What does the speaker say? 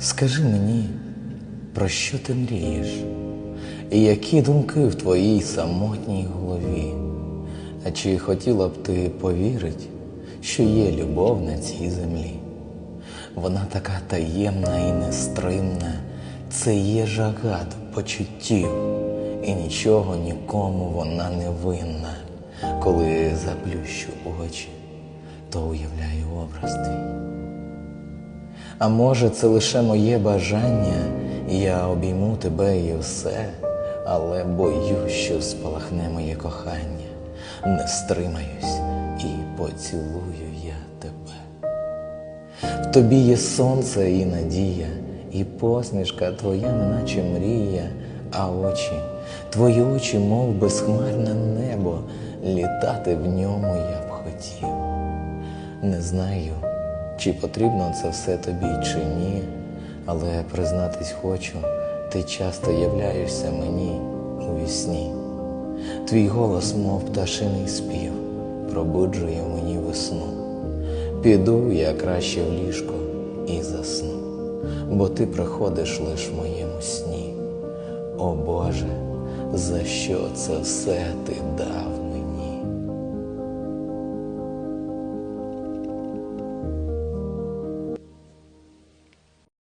Скажи мені, про що ти мрієш, і які думки в твоїй самотній голові? А чи хотіла б ти повірить, що є любов на цій землі? Вона така таємна і нестримна, це є жага до почуттів, і нічого нікому вона не винна. Коли заплющу очі, то уявляю образ твій. А може, це лише моє бажання, я обійму тебе і все, але боюсь, що спалахне моє кохання, не стримаюсь і поцілую я тебе. В тобі є сонце і надія, і посмішка твоя, неначе мрія, а очі, твої очі, мов безхмарне небо, літати в ньому я б хотів. Не знаю, чи потрібно це все тобі, чи ні, але признатись хочу, ти часто являєшся мені у вісні. Твій голос, мов пташиний спів, пробуджує мені весну. Піду я краще в ліжко і засну, бо ти приходиш лиш в моєму сні. О Боже, за що це все ти дав?